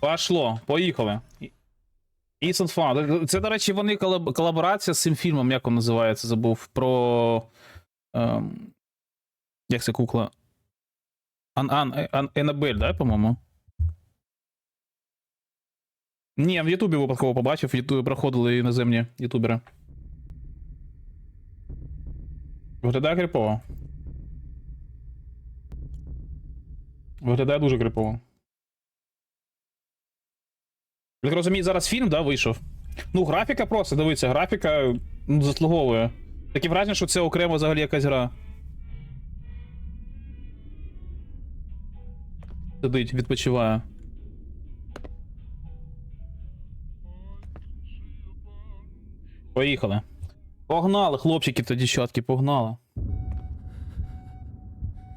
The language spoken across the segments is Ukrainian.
Пошло, поїхали. Ethan Fun. Це, до речі, вони колаборація з цим фільмом, як він називається, забув. Про. Ем, як це кукла? Ан, Ан, Ан, Енабель, да, по-моєму? Ні, в Ютубі випадково побачив, в Ютубі проходили іноземні ютубери. Виглядає крипово. Виглядає дуже крипово. Я так розумію, зараз фільм, да, вийшов. Ну, графіка просто, дивіться, графіка ну, заслуговує. Таке враження, що це окремо взагалі якась гра. Сидить, відпочиває. Поїхали. Погнали, хлопчики та дівчатки, погнали.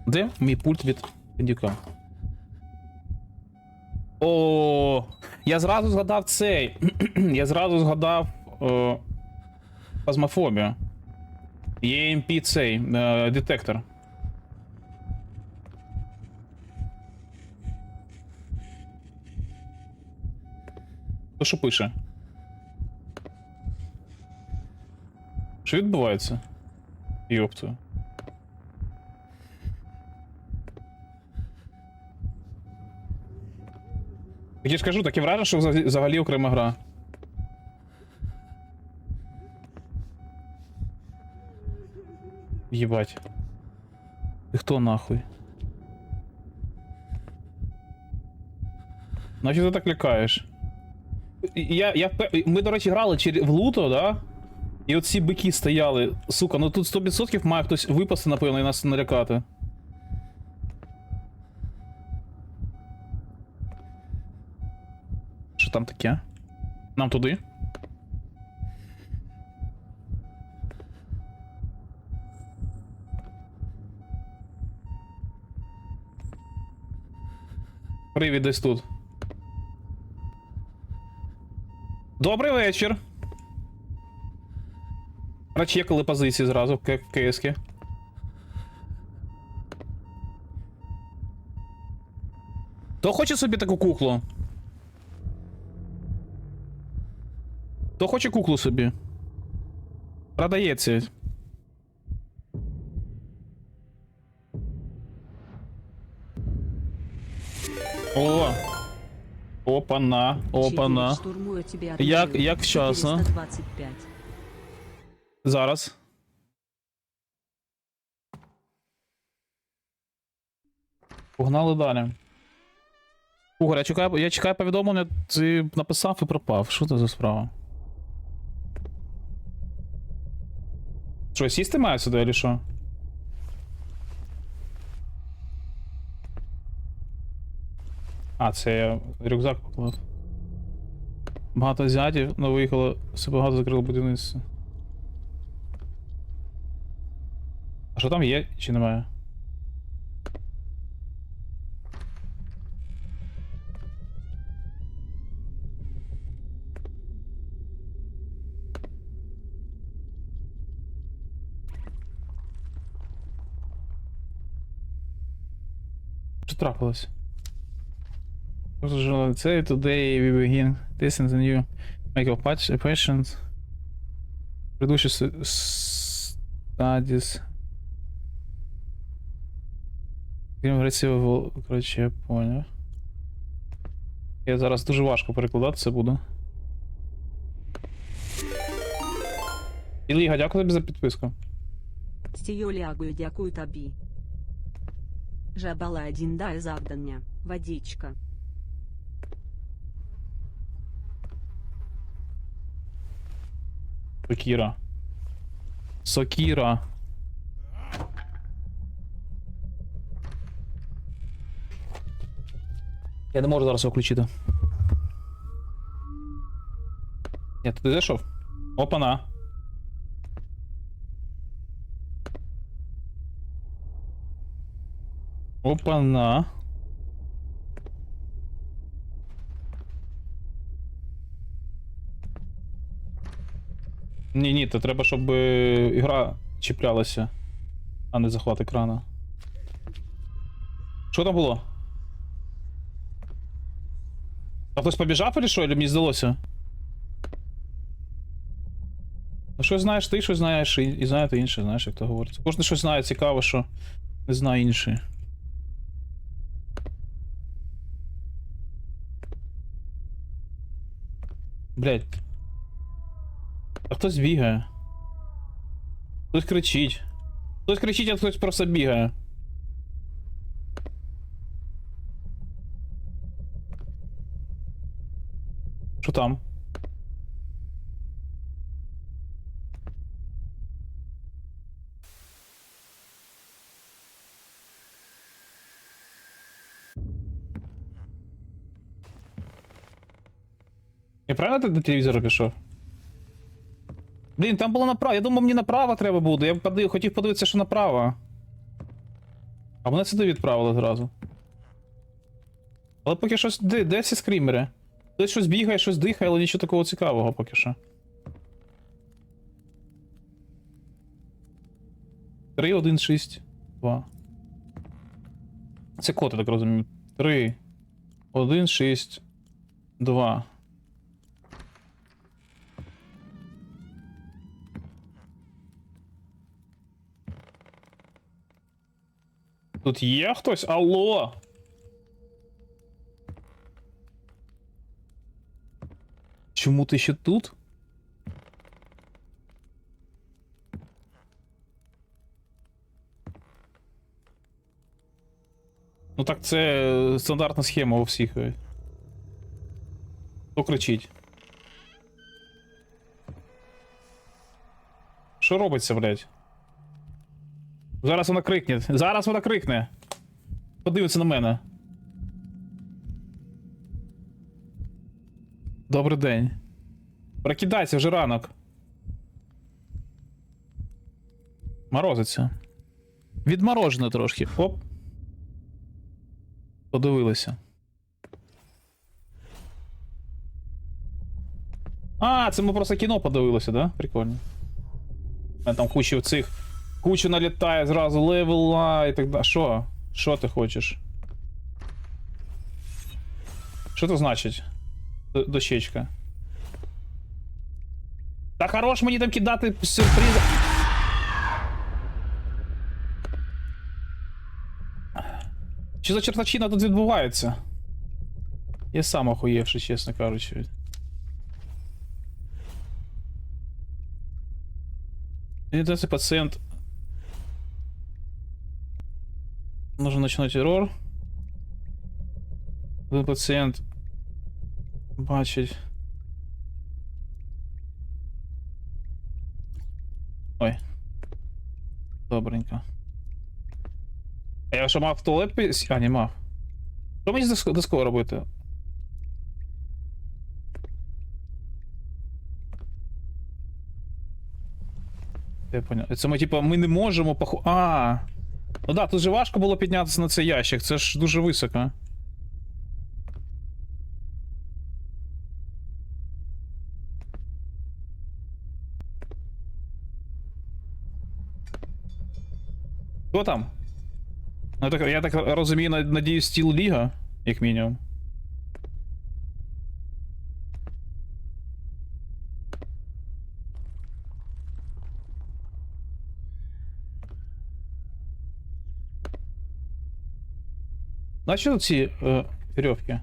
Де мій пульт від кондюка? О, я зразу згадав цей. я зразу згадав е, фазмофобію. EMP цей е, детектор. То що пише? Що відбувається? Йопту. Я ж кажу, таке враження, що взагалі- окрема гра. Єбать. Ти хто нахуй? Наче ти так лякаєш. Я, я, ми, до речі, грали в луто, да? І от ці бики стояли. Сука, ну тут 100% має хтось випасти, напевно, і нас налякати. Що там таке? Нам туди? Привіт, десь тут. Добрий вечір. Прочекали позиції зразу в К- в КС. Хто хоче собі таку куклу? Хто хоче куклу собі? Продається. О! Опана, опана. Як- як вчасно. Зараз. Погнали далі. Угор, я чекаю, я чекаю повідомлення, ти написав і пропав. Що це за справа? Що, сісти має сюди, или що? А, це я рюкзак поклав. Багато азіатів, але виїхало, все багато закрило будівництво. А що там є чи немає? Трапилось? Це today we begin this and the new make patch operations. Предыдущие с- studies. Крім агресивного, коротше, я поняв. Я зараз дуже важко перекладати це буде. Іліга, дякую тобі за підписку. Стію дякую тобі. Жабала один дай завдання. Водичка. Сокіра. Сокіра. Я не можу зараз його включити. Ні, ти зайшов? Опана. Опана. Ні, ні, то треба, щоб е, ігра чіплялася, а не захват екрана. Що там було? А хтось побіжав или що, или мені здалося? Ну, щось знаєш ти, щось знаєш, і, і знає ти інше, знаєш, як то говориться. Кожен щось знає цікаве, що не знає інший. Блять. А хтось бігає. Хтось кричить. Хтось кричить, а хтось просто бігає. Що там? Я правильно ти до телевізора пішов? Блін, там було направо. Я думав, мені направо треба буде. Я хотів подивитися, що направо. А мене сюди відправили зразу. Але поки щось. Де, де всі скрімери? Хтось щось бігає, щось дихає, але нічого такого цікавого поки що. 3, 1, 6, 2. Це код, я так розумію. 3, 1, 6, 2. Тут є хтось? Алло! Чому ти ще тут? Ну так це стандартна схема у всіх. Хто кричить? Що робиться, блядь? Зараз вона крикне. Зараз вона крикне. Подивиться на мене. Добрий день. Прокидайся вже ранок. Морозиться. Відморожено трошки. Оп. Подивилися. А, це ми просто кіно подивилися, да? Прикольно. Там куча цих. Куча налітає зразу, левела і так далі. Що? Що ти хочеш? Що це значить? Д- Дощечка. Та хорош мені там кидати сюрпризи. Що за чертачина тут відбувається? Я сам охуєвши, чесно кажучи. Это если Нужно начинать ерор. Один пацієнт бачить. Ой. Добренько. А я що мав в туалет піс... А, не мав. Що мені диско- дискою робити? Я понял. Це ми, типа, ми не можемо поху. А. Ну да, тут же важко було піднятися на цей ящик, це ж дуже високо. Хто там? Ну, я так розумію, на- надіюсь, стіл Ліга, як мінімум. На що ці е, веревки?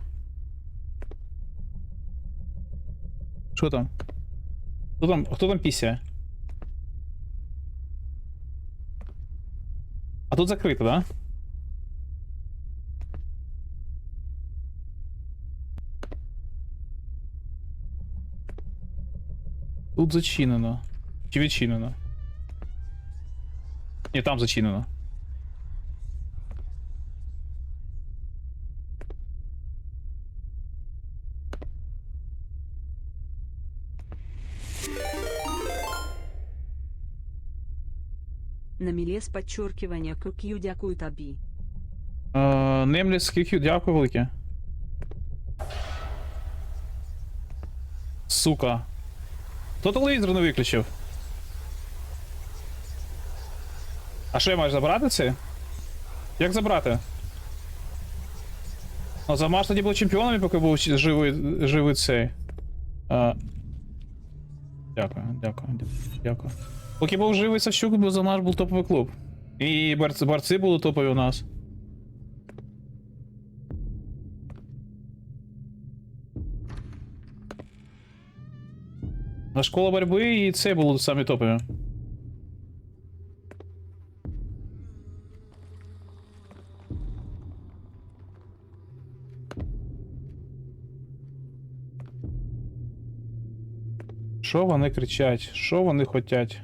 Що там? Хто там, хто там пісяє? А тут закрито, да? Тут зачинено. Чи відчинено? Ні, там зачинено. На мілі з підчеркування QQ дякую тобі. Е, Немліс QQ, дякую велике. Сука. Хто телевізор не виключив? А що я маю забрати це? Як забрати? Ну, Замаш тоді був чемпіоном, поки був живий, живий цей. А... Дякую, дякую, дякую, дякую. Поки був живий Савчук, був Замаш був топовий клуб. І борці, борці були топові у нас. На школа боротьби і це були самі топові. Що вони кричать? Що вони хотять?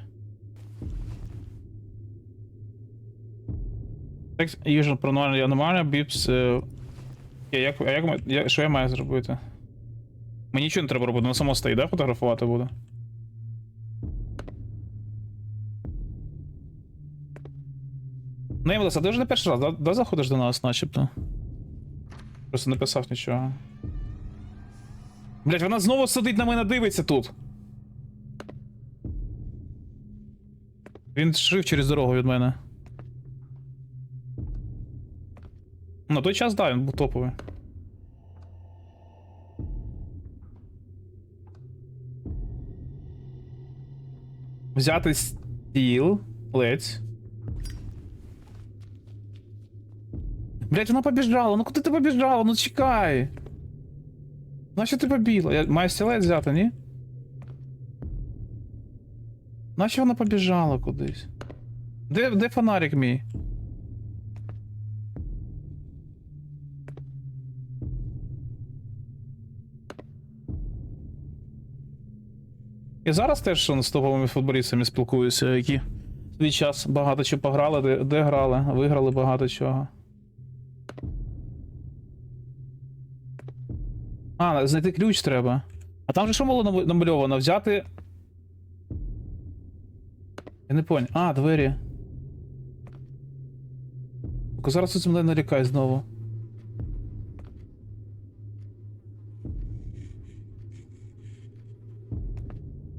Нормально, я нормально, біпс. е, я- Як, а як, я, що я маю зробити? Мені нічого не треба робити, воно само стоїть, да, фотографувати буде? Неймлес, а ти вже не перший раз, да, да заходиш до нас, начебто? Просто не писав нічого. Блять, вона знову сидить на мене, дивиться тут. Він жив через дорогу від мене. На той час, да, він був топовий. Взяти стіл. Лець. Блять, вона побіжала. Ну куди ти побіжала? Ну чекай. Нащо ти побігла? Я маю стілець взяти, ні? Нащо вона побіжала кудись? Де, де фонарик мій? І зараз теж з топовими футболістами спілкуюся, які свій час багато чого пограли, де, де грали, виграли багато чого. А, знайти ключ треба. А там же що було намальовано? Взяти. Я не понял. А, двері. Зараз тут мене нарікай знову.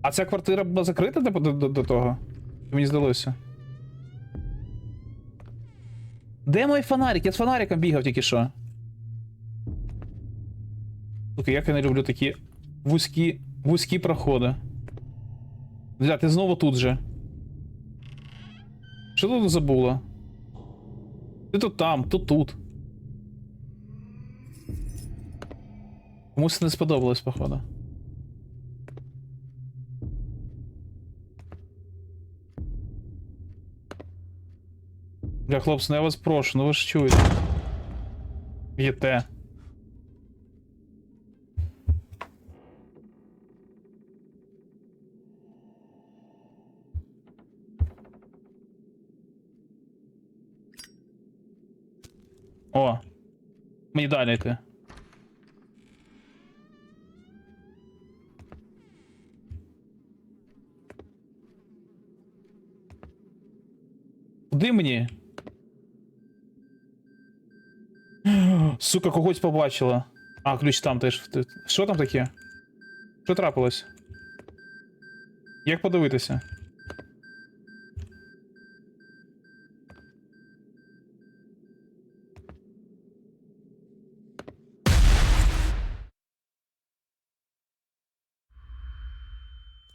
А ця квартира була закрита до, до, до, того? Мені здалося. Де мій фонарик? Я з фонариком бігав тільки що. Сука, як я не люблю такі вузькі, вузькі проходи. Бля, ти знову тут же. Що тут забула? Ти то там, то тут. Комусь не сподобалось, походу. Бля, хлопці, ну я вас прошу, ну ви ж чуєте. Єте. О. Мені далі йти. Куди мені? Сука, когось побачила. А, ключ там теж. Що там таке? Що трапилось? Як подивитися?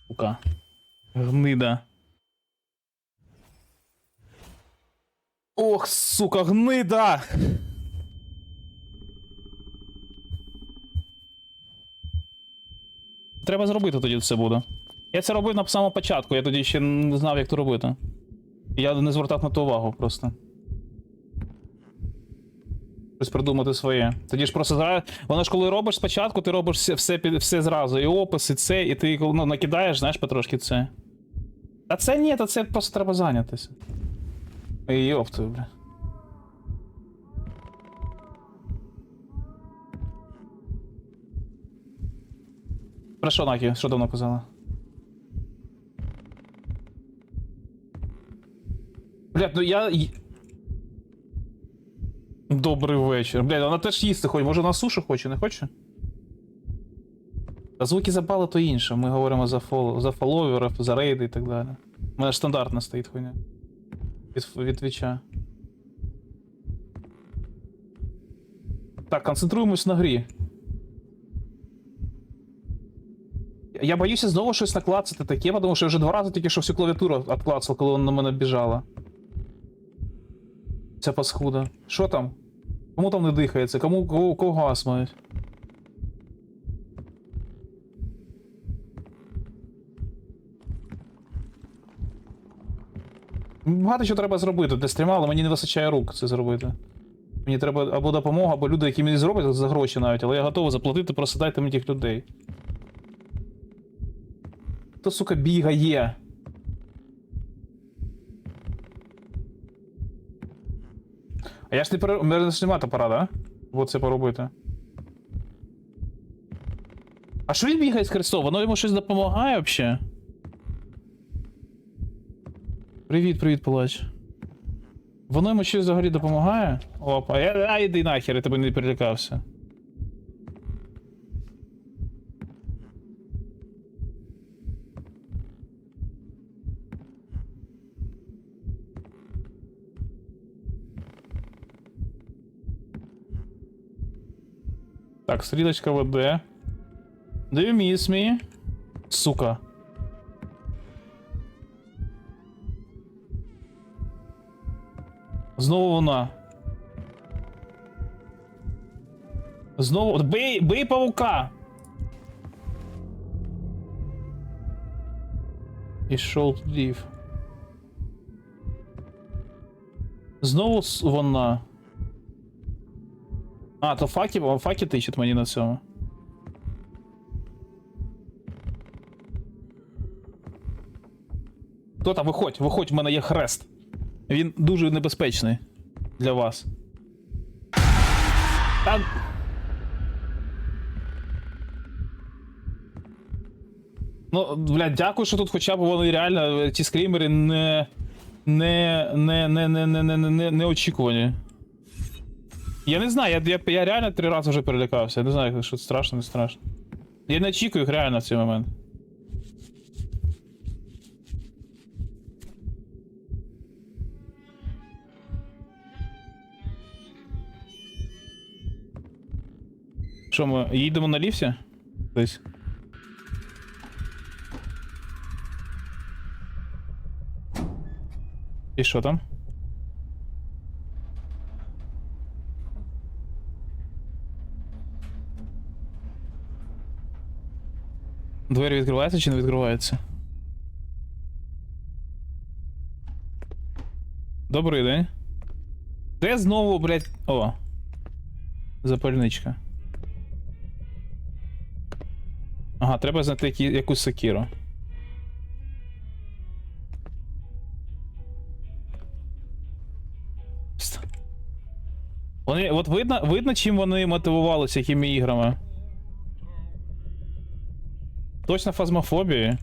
Сука. Гнида. Ох, сука, гнида! Треба зробити тоді це буде. Я це робив на самому початку, я тоді ще не знав, як це робити. Я не звертав на то увагу просто. Щось придумати своє. Тоді ж просто зараз. Воно ж коли робиш спочатку, ти робиш все, все, все зразу. І опис, і це, і ти ну, накидаєш, знаєш, потрошки це. Та це ні, та це просто треба зайнятися. Ей, Йопту, бля. Про що, Накі? Що давно казала? Блядь, ну я. Добрий вечір. Блядь, вона теж їсти хоче. Може на суші хоче, не хоче? Та звуки запали то інше. Ми говоримо за фол... за фоловерів, за рейди і так далі. У мене ж стандартна стоїть хуйня. Від, від твіча. Так, концентруємось на грі. Я боюся знову щось наклацати таке, тому що я вже два рази тільки що всю клавіатуру відклацав, коли вона на мене біжала. Ця паскуда. Що там? Кому там не дихається? Кому кого, кого газ? Багато що треба зробити для стріма, але мені не вистачає рук це зробити. Мені треба або допомога, або люди, які мені зроблять за гроші навіть, але я готовий заплатити, просто дайте мені тих людей. Хто, сука, бігає? А я ж не пере... У мене ж нема топора, да? Бо це поробити. А що він бігає з Христом? Воно йому щось допомагає взагалі? Привіт, привіт, палач. Воно йому щось взагалі допомагає? Опа, я, а йди нахер, я тебе не перелякався. Так, стрілочка веде. Do you miss me? Сука. Знову вона. Знову. От Бий, бий паука! Ішов лів. Знову с- вона. А, то факи, а, факи тичить мені на цьому. Хто там? Виходь, виходь, в мене є хрест. Він дуже небезпечний для вас. Та... Ну, блядь, дякую, що тут хоча б вони реально, ці скрімери не. Не. Не. Не. Не. Не. Не. Не. Не. Не очікувані. Я не знаю, я, я, я реально три рази вже перелякався. Я не знаю, що страшно, не страшно. Я не очікую їх реально в цей момент. Що ми їдемо на ліфті? Десь. І що там? Двері відкриваються чи не відкриваються? Добрий день. Де знову, блядь. О. Запальничка. Ага, треба знайти які, якусь. Пст. Вони, от видно, видно, чим вони мотивувалися, якими іграми. Точно фазмофобії.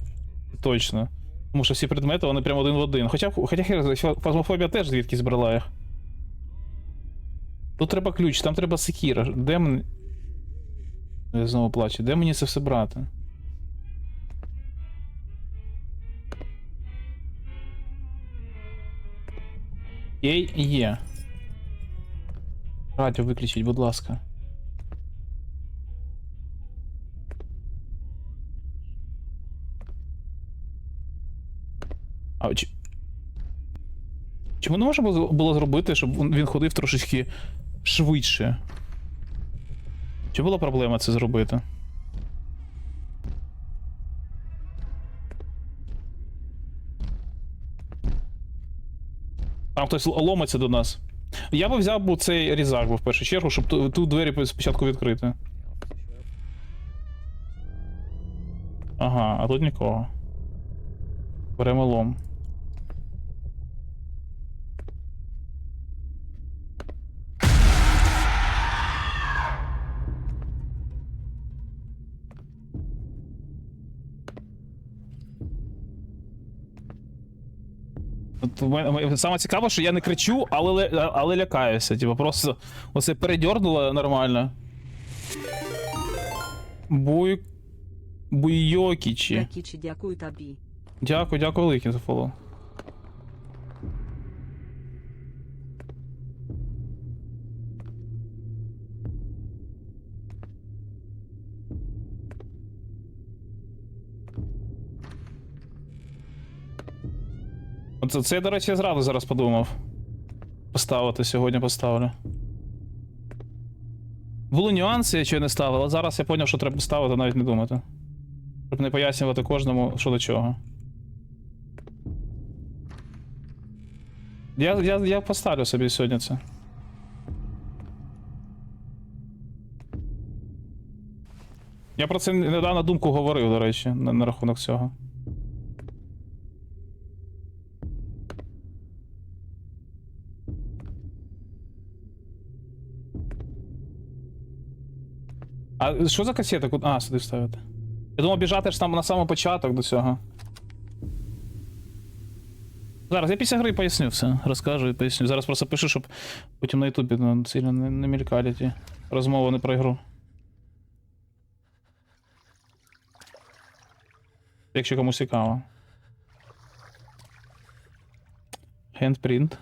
Точно. Тому що всі предмети вони прямо один в один. Хоча, хоча хер, фазмофобія теж звідкись брала їх. Тут треба ключ, там треба секіра. Де мені. Я знову плачу. Де мені це все брати? Є, є. Радіо виключіть, будь ласка. Чому не можна було зробити, щоб він ходив трошечки швидше? Чи була проблема це зробити? Там хтось ломиться до нас. Я би взяв цей різак в першу чергу, щоб ту, ту двері спочатку відкрити. Ага, а тут нікого. Беремо лом. От в мене- Саме цікаве, що я не кричу, але, ле- але лякаюся. Типу, просто оце передьорнуло нормально. Буй. Буйокічі. Дякую тобі. Дякую, дякую велике за фоллоу. Оце, це, до речі, зразу зараз подумав. Поставити сьогодні поставлю. Були нюанси, що я не ставив, але зараз я зрозумів, що треба ставити, навіть не думати. Щоб не пояснювати кожному, що до чого. Я, я, я поставлю собі сьогодні це. Я про це недавно думку говорив, до речі, на, на рахунок цього. А що за касета? А, сюди ставити. Я думав, біжати ж там на самий початок до цього. Зараз я після гри поясню все. Розкажу і поясню. Зараз просто пишу, щоб потім на Ютубі ну, сильно не, не мелькали ті розмови не про ігру. Якщо комусь цікаво. Handprint.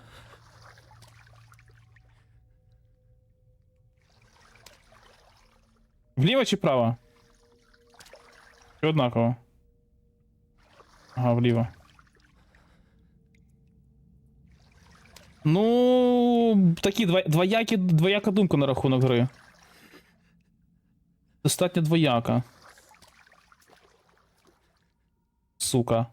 Вліво чи вправо? Чи однаково? Ага, вліво. Ну, такі двоякі, двояка думка на рахунок гри. Достатньо двояка. Сука.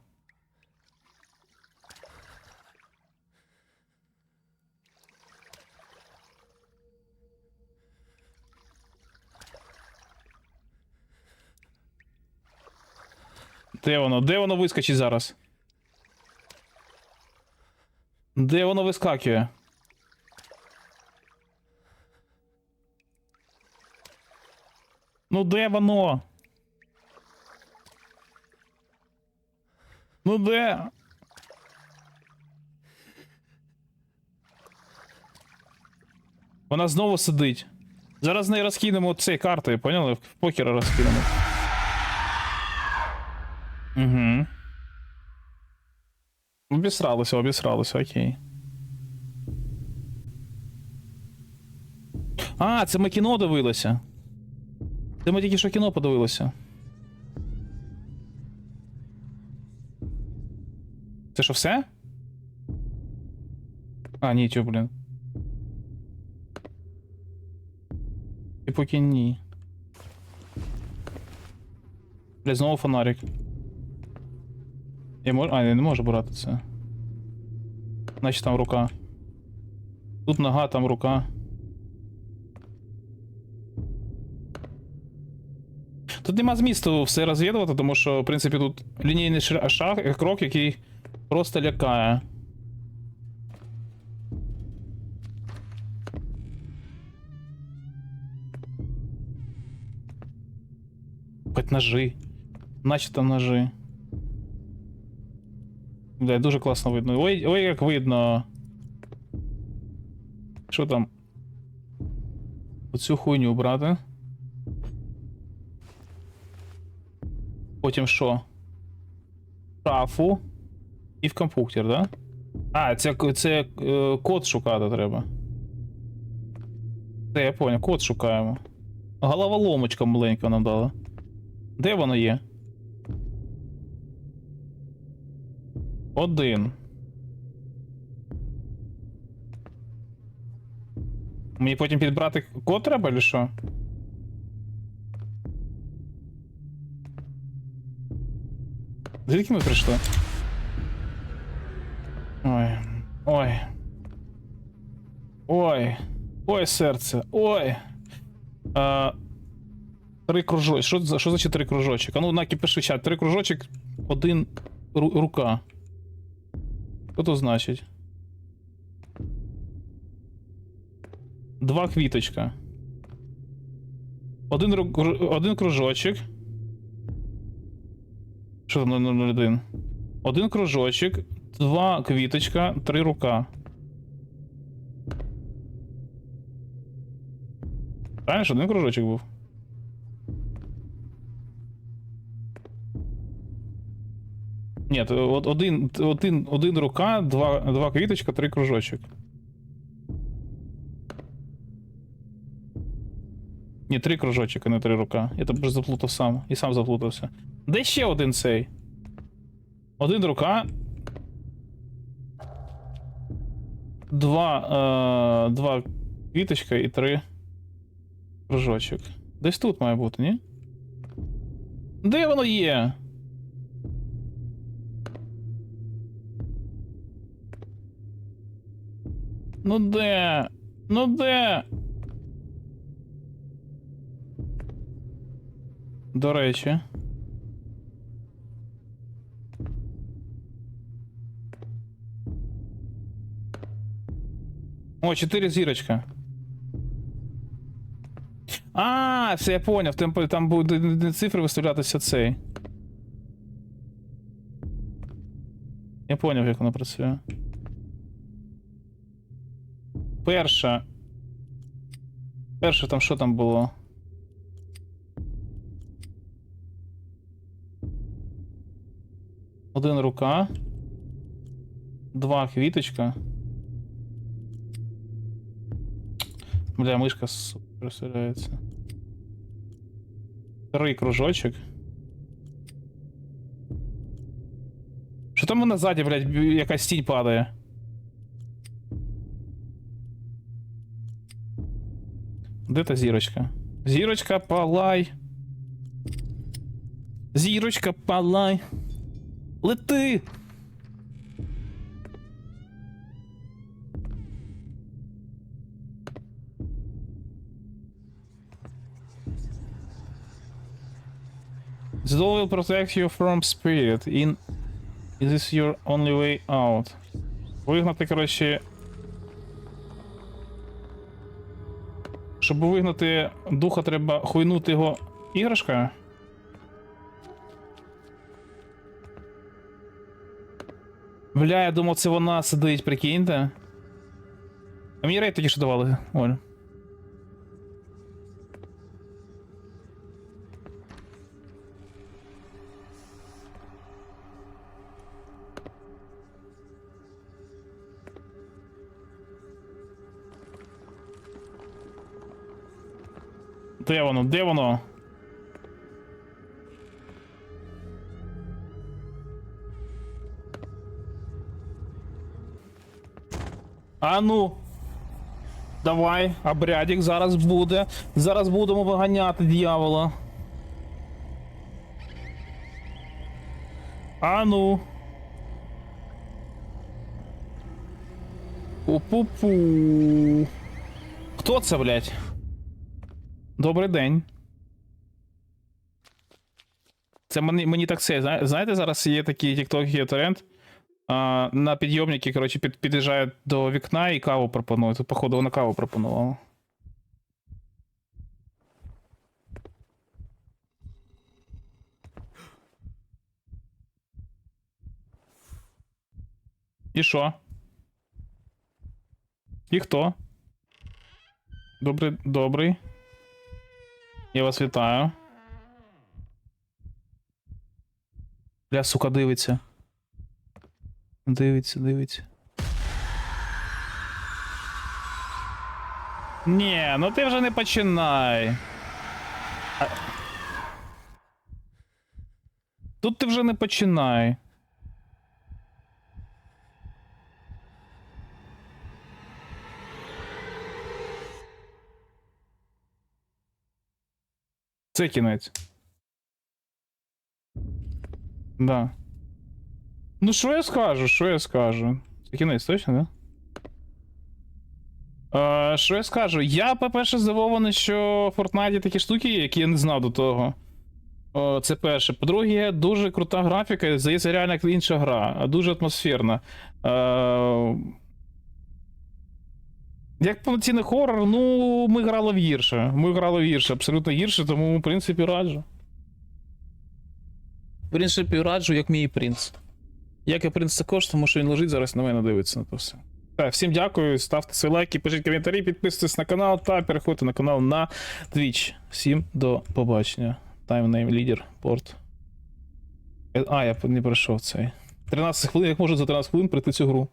Де воно? Де воно вискочить зараз? Де воно вискакує? Ну де воно? Ну де? Вона знову сидить. Зараз з неї розкинемо ці карти, поняли? В покера розкинемо. Угу. Обісралися, обісралися, окей. А, це ми кіно дивилися. Це ми тільки що кіно подивилися. Це що все? А, ні, тю, блін. І поки ні. Бля, знову фонарик. Я можу. А, я не можу брати це. Значить там рука. Тут нога, там рука. Тут нема змісту все розвідувати, тому що, в принципі, тут лінійний шаг, крок, який просто лякає. Хоть ножи. Наче там ножи. Бля, дуже класно видно. Ой, ой, як видно. Що там? Оцю хуйню брати. Потім що? Шафу. І в компуктер, да? А, це, це е, код шукати треба. Це я понял, код шукаємо. Головоломочка маленька нам дала. Де воно є? Один. Мені потім підбрати код треба, чи що? Звідки ми прийшли? Ой. Ой. Ой. Ой, серце. Ой. А, три кружочки. Що, що значить три кружочок? А ну, накі пиши чат. Три кружочок, один ру- рука. Що то значить? Два квіточка. Один, один кружочок. Що там 001? Один кружочок, два квіточка, три рука. Правильно, один кружочок був? Ні, от один, один, один рука, два, два квіточка, три кружочок. Ні, три кружочок, а не три рука. Я тебе заплутав сам. І сам заплутався. Де ще один цей? Один рука. два, е, два квіточка і три кружочок. Десь тут має бути, ні? Де воно є? Ну де? Ну де? До речі. О, 4 зірочка. А, все, я поняв. Там, там буде не цифри виставлятися цей. Я поняв, як воно працює. Перша. Перше там що там було? Один рука. Два квіточка. Бля, мишка розсиряється. Три кружочок. Що там вона ззаді, блядь, якась тінь падає? Де та зірочка? Зірочка, палай. Зірочка, палай. Лети! The door will protect you from spirit. In is this your only way out? Вигнати, коротше. Щоб вигнати духа, треба хуйнути його іграшкою. Бля, я думав, це вона сидить, прикиньте. А мені рейд тоді що давали, Оль. Де воно? Де воно? А ну. Давай, обрядик зараз буде. Зараз будемо виганяти дьявола. А ну. Пу-пу-пу. Хто це, блядь? Добрий день. Це мені, мені так це. Знаєте, зараз є TikTok, є тренд. А, на підйомники, коротше, під, під'їжджають до вікна і каву пропонують. Тут, походу, вона каву пропонувала. І що? І хто? Добрий, добрий. Я вас вітаю. Бля, сука, дивиться. Дивиться, дивиться. Ні, ну ти вже не починай. Тут ти вже не починай. Це кінець. Да. Ну, що я скажу, що я скажу? Це кінець, точно, да? Е, що я скажу? Я, по-перше, здивований, що в Fortnite такі штуки є, які я не знав до того. О, це перше. По-друге, дуже крута графіка, здається, реально як інша гра, а дуже атмосферна. Е, як повноцінний хорор, ну, ми грали в гірше. Ми грали в гірше, абсолютно гірше, тому, в принципі, раджу. В принципі, раджу, як мій принц. Як і принц також, тому що він лежить зараз на мене дивиться на то все. Так, всім дякую, ставте свої лайки, пишіть коментарі, підписуйтесь на канал та переходьте на канал на Twitch. Всім до побачення. Таймнейм лідер, порт. А, я не пройшов цей. 13 хвилин, як можу за 13 хвилин пройти цю гру.